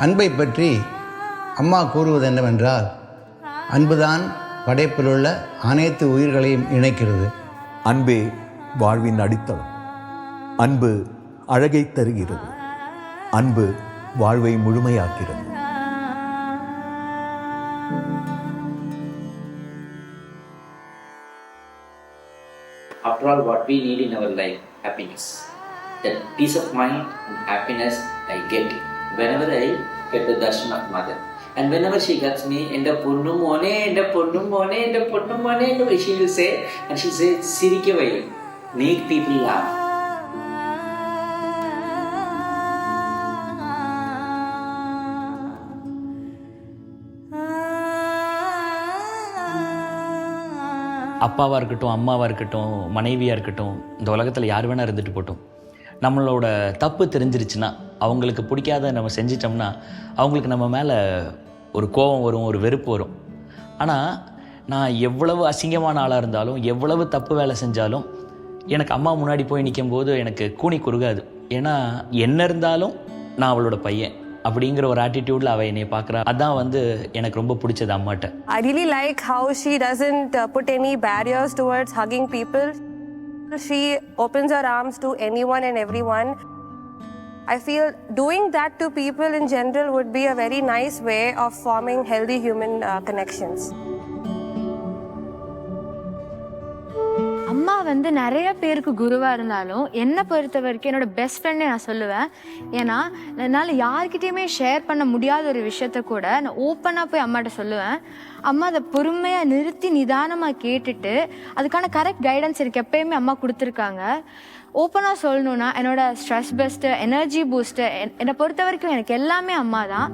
அன்பை பற்றி அம்மா கூறுவது என்னவென்றால் அன்புதான் படைப்பிலுள்ள அனைத்து உயிர்களையும் இணைக்கிறது. அன்பே வாழ்வின் அடித்தளம். அன்பு அழகை தருகிறது. அன்பு வாழ்வை முழுமையாக்கிறது after all what we need in our life happiness. That peace of mind and happiness i get. Whenever i get the darshan of mother. And whenever she gets me இந்த பொண்ணு மோனே இந்த Mone, மோனே இந்த பொண்ணு மோனே she will say and she say சிரிக்க வை make people laugh அப்பாவாக இருக்கட்டும் அம்மாவாக இருக்கட்டும் மனைவியாக இருக்கட்டும் இந்த உலகத்தில் யார் வேணால் இருந்துட்டு போட்டோம். நம்மளோட தப்பு தெரிஞ்சிருச்சுன்னா அவங்களுக்கு பிடிக்காத நம்ம செஞ்சிட்டோம்னா அவங்களுக்கு நம்ம மேலே ஒரு கோபம் வரும் ஒரு வெறுப்பு வரும். ஆனால் நான் எவ்வளவு அசிங்கமான ஆளாக இருந்தாலும் எவ்வளவு தப்பு வேலை செஞ்சாலும் எனக்கு அம்மா முன்னாடி போய் நிற்கும் போது எனக்கு கூனி குறுகாது. ஏன்னா என்ன இருந்தாலும் நான் அவளோட பையன் அப்படிங்கிற ஒரு ஆட்டிடியூட்ல அவள் என்னை பாக்குறா. அதான் வந்து எனக்கு ரொம்ப பிடிச்சது அம்மாட்ட. I really like how she doesn't put any barriers towards hugging people. She opens her arms to anyone and everyone. I feel doing that to people in general would be a very nice way of forming healthy human uh, connections. வந்து நிறைய பேருக்கு குருவாக இருந்தாலும் என்னை பொறுத்த வரைக்கும் என்னோட best ஃப்ரெண்டே நான் சொல்லுவேன். ஏன்னா என்னால் யார்கிட்டயுமே ஷேர் பண்ண முடியாத ஒரு விஷயத்த கூட நான் ஓப்பனாக போய் அம்மாட்ட சொல்லுவேன். அம்மா அதை பொறுமையாக நிறுத்தி நிதானமாக கேட்டுட்டு அதுக்கான கரெக்ட் கைடன்ஸ் எனக்கு எப்பயுமே அம்மா கொடுத்துருக்காங்க. ஓப்பனாக சொல்லணும்னா என்னோட ஸ்ட்ரெஸ் பெஸ்ட்டு எனர்ஜி பூஸ்ட்டு என்னை பொறுத்த வரைக்கும் எனக்கு எல்லாமே அம்மா தான்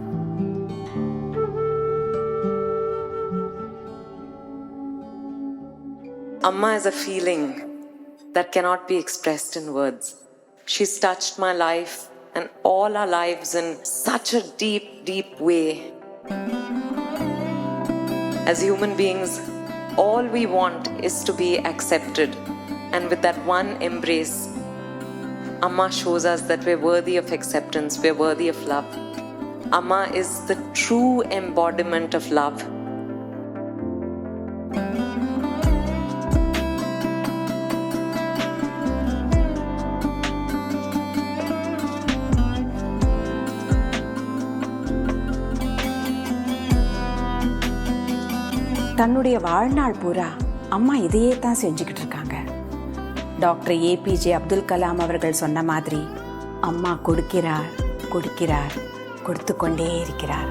Amma is a feeling that cannot be expressed in words. She's touched my life and all our lives in such a deep, deep way. As human beings, all we want is to be accepted. And with that one embrace, Amma shows us that we're worthy of acceptance, we're worthy of love. Amma is the true embodiment of love. தன்னுடைய வாழ்நாள் பூரா அம்மா இதையே தான் செஞ்சுக்கிட்டு இருக்காங்க. Doctor APJ Abdul Kalam அவர்கள் சொன்ன மாதிரி அம்மா கொடுக்கிறார் கொடுக்கிறார் கொடுத்து கொண்டே இருக்கிறார்.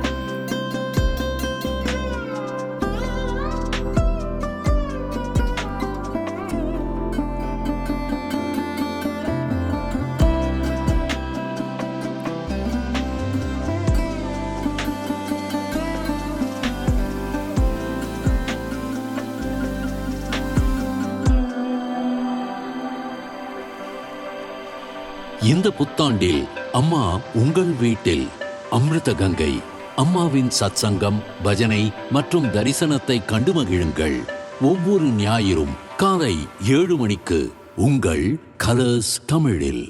இந்த புத்தாண்டில் அம்மா உங்கள் வீட்டில் அமிர்த கங்கை அம்மாவின் சத்சங்கம் பஜனை மற்றும் தரிசனத்தை கண்டு மகிழுங்கள். ஒவ்வொரு ஞாயிறும் காலை ஏழு மணிக்கு உங்கள் கலர்ஸ் தமிழில்.